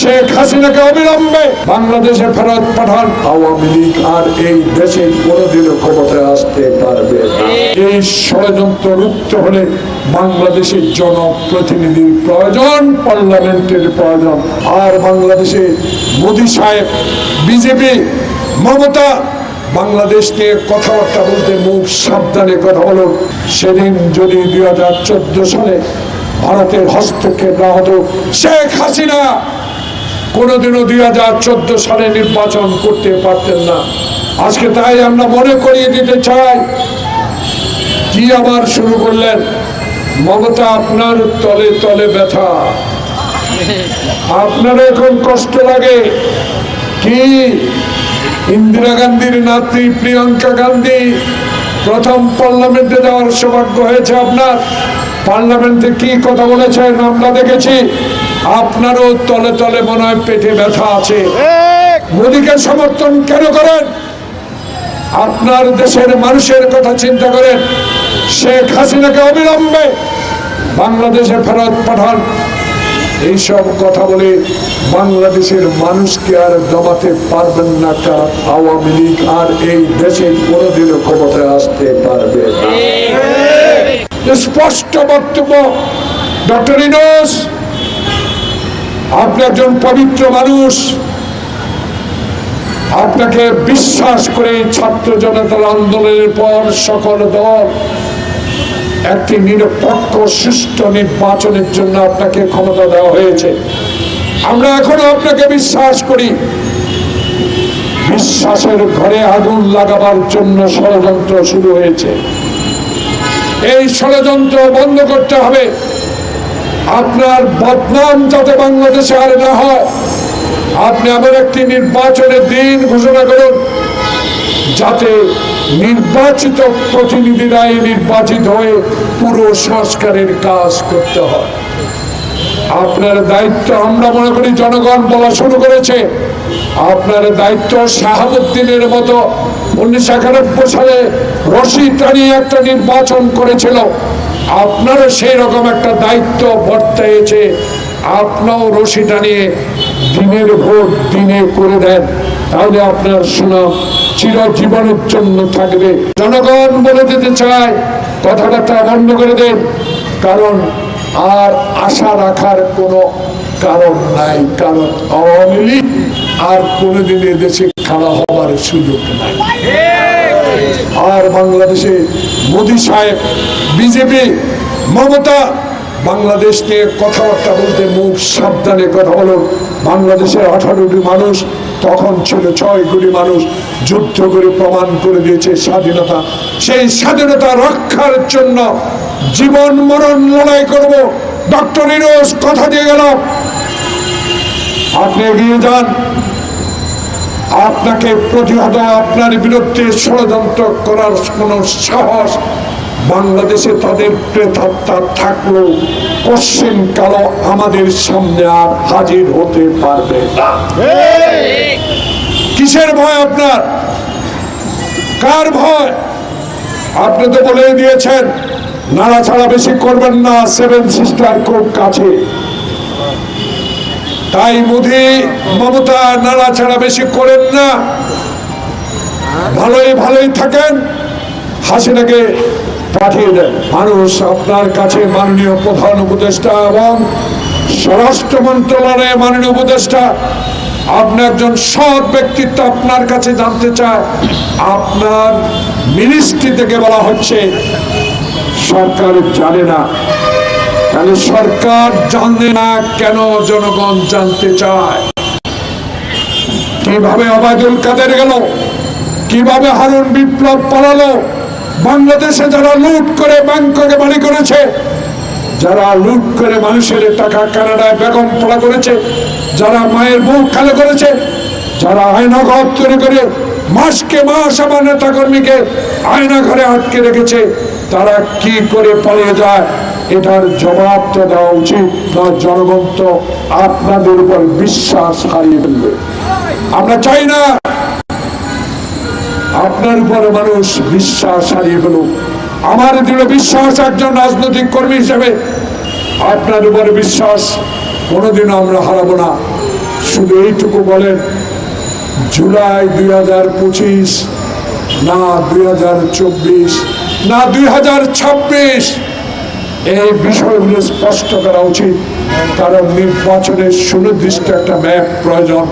শেখ হাসিনাকে অবিলম্বে বাংলাদেশে ফেরত পাঠান। আওয়ামী লীগ আর এই দেশে কোনোদিনও ক্ষমতায় আসতে পারবে এই ষড়যন্ত্র রুখতে হলে বাংলাদেশের জনপ্রতিনিধির প্রয়োজন, পার্লামেন্টের প্রয়োজন। আর বাংলাদেশে মোদী সাহেব, বিজেপি, মমতা, বাংলাদেশ নিয়ে কথাবার্তা বলতে মুখ সাবধানে কথা বলুন। সেদিন যদি দুই হাজার চোদ্দ সালে ভারতের হস্তক্ষেপ না হতো, শেখ হাসিনা কোনোদিনও দুই হাজার চোদ্দ সালে নির্বাচন করতে পারতেন না। আজকে তাই আমরা মনে করিয়ে দিতে চাই, কি আবার শুরু করলেন? মমতা, আপনার তলে তলে ব্যথা। আপনার এখন কষ্ট লাগে। কি? ইন্দিরা গান্ধীর নাতি প্রিয়াঙ্কা গান্ধী প্রথম পার্লামেন্টে যাওয়ার সৌভাগ্য হয়েছে আপনার। পার্লামেন্টে কি কথা বলেছেন আমরা দেখেছি। আপনারও তলে তলে মনে হয় পেটে ব্যথা আছে। মোদীকে সমর্থন কেন করেন? আপনার দেশের মানুষের কথা চিন্তা করেন। শেখ হাসিনাকে অবিলম্বে বাংলাদেশে ফেরত পাঠান। এইসব কথা বলে বাংলাদেশের মানুষকে আর দমাতে পারবেন না কারণ আওয়ামী লীগ আর এই দেশে কোনোদিনও ক্ষমতায় আসতে পারবে স্পষ্ট বক্তব্য ডক্টর ইনোস আপনি একজন পবিত্র মানুষ। আপনাকে বিশ্বাস করে ছাত্র জনতার আন্দোলনের পর সকল দল একটি নিরপেক্ষ সুষ্ঠু নির্বাচনের জন্য আপনাকে ক্ষমতা দেওয়া হয়েছে। আমরা এখনও আপনাকে বিশ্বাস করি। বিশ্বাসের ঘরে আগুন লাগাবার জন্য ষড়যন্ত্র শুরু হয়েছে। এই ষড়যন্ত্র বন্ধ করতে হবে। আপনার বদনাম যাতে বাংলাদেশে আর না হয়, আপনি এমন একটি নির্বাচনের দিন ঘোষণা করুন, যাতে নির্বাচিত প্রতিনিধিরাই নির্বাচিত হয়ে পুরো সংস্কারের কাজ করতে হয়। আপনার দায়িত্ব আমরা মনে করি জনগণ বলা শুরু করেছে। আপনার দায়িত্ব শাহাবুদ্দিনের মতো উনিশশো একানব্বই সালে রশি টানিয়ে একটা নির্বাচন করেছিল। আপনারও সেই রকম একটা দায়িত্ব বর্তাইছে। আপনাও রশি টানিয়ে দিনের ভোট দিনে করে দেন। তাহলে আপনার সুনাম চিরজীবনের জন্য থাকবে। জনগণ বলে দিতে চায়, কথাবার্তা বন্ধ করে দেন। কারণ আর আশা রাখার কোনো কারণ নাই, কারণ আওয়ামী লীগ আর কোনোদিন দেশে খেলা হবার সুযোগ নাই। আর বাংলাদেশে মোদী সাহেব, বিজেপি, মমতা, বাংলাদেশ নিয়ে কথাবার্তা বলতে মুখ সাবধানে কথা বলো বাংলাদেশের আঠারো আঠারোটি মানুষ, তখন ছিল ছয় কোটি মানুষ, যুদ্ধ করে প্রমাণ করে দিয়েছে স্বাধীনতা। সেই স্বাধীনতা রক্ষার জন্য জীবন মরণ লড়াই করব। ডক্টর ইনোস, কথা দিয়ে গেল আপনি এগিয়ে যান। আপনাকে প্রতিহত আপনার বিরুদ্ধে ষড়যন্ত্র করার কোনো সাহস বাংলাদেশে তাদের প্রেতাত্মা থাকলেও পশ্চিম কালো আমাদের সামনে আর হাজির হতে পারবে না। কিসের ভয় আপনার? কার ভয়? আপনি তো বলে দিয়েছেন নাড়াছাড়া বেশি করবেন না সেভেন সিস্টার খুব কাছে। তাই মোদি মমতা নাড়াছাড়া বেশি করেন না। ভালোই ভালোই থাকেন, হাসিনাকে পাঠিয়ে দেন। মানুষ আপনার কাছে মাননীয় প্রধান উপদেষ্টা এবং স্বরাষ্ট্র মন্ত্রণালয়ে মাননীয় উপদেষ্টা। আপনি একজন সৎ ব্যক্তিত্ব আপনার কাছে জানতে চায়। আপনার মিনিস্ট্রি থেকে বলা হচ্ছে সরকার জানে না। তাহলে সরকার জানে না কেন জনগণ জানতে চায়? কীভাবে অবায়দুল কাদের গেল? কীভাবে হারুন বিপ্লব পালালো? বাংলাদেশে যারা লুট করে ব্যাংককে বাড়ি করেছে, যারা লুট করে মানুষের টাকা কানাডায় বেগম পড়া করেছে, যারা মায়ের মুখ খালে করেছে, যারা আয়না ঘর তৈরি করে মাসকে মাস আমার নেতা কর্মীকে আয়না ঘরে আটকে রেখেছে তারা কি করে পালিয়ে যায়, এটার জবাব তো দেওয়া উচিত। না জনগণ তো আপনাদের উপর বিশ্বাস হারিয়ে ফেলবে। আমরা চাই না আপনার উপরে মানুষ বিশ্বাস হারিয়ে ফেলুক। আমার দৃঢ় বিশ্বাস একজন রাজনৈতিক কর্মী হিসেবে, আপনার উপরে বিশ্বাস কোনোদিনও আমরা হারাবো না। শুধু এইটুকু বলেন, জুলাই দুই হাজার পঁচিশ না দুই হাজার চব্বিশ না দুই হাজার ছাব্বিশ। এই বিষয়গুলো স্পষ্ট করা উচিত। কারণ নির্বাচনের সুনির্দিষ্ট একটা ম্যাপ প্রয়োজন।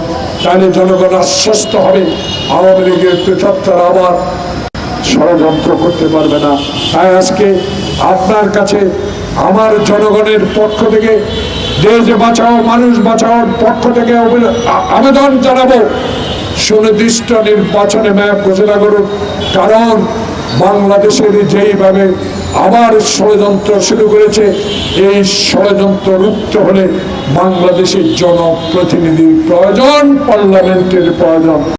তাহলে জনগণ আশ্বস্ত হবে আওয়ামী লীগের পৃথকতার আবার। ষড়যন্ত্র করতে পারবে না। তাই আজকে আপনার কাছে আমার জনগণের পক্ষ থেকে, দেশ বাঁচাও, মানুষ বাঁচাওর পক্ষ থেকে আবেদন জানাব। সুনির্দিষ্ট নির্বাচনে ম্যাপ ঘোষণা করুন। কারণ বাংলাদেশের যেইভাবে আবার ষড়যন্ত্র শুরু করেছে, এই ষড়যন্ত্র রুপ্ত হলে বাংলাদেশের জনপ্রতিনিধির প্রয়োজন, পার্লামেন্টের প্রয়োজন।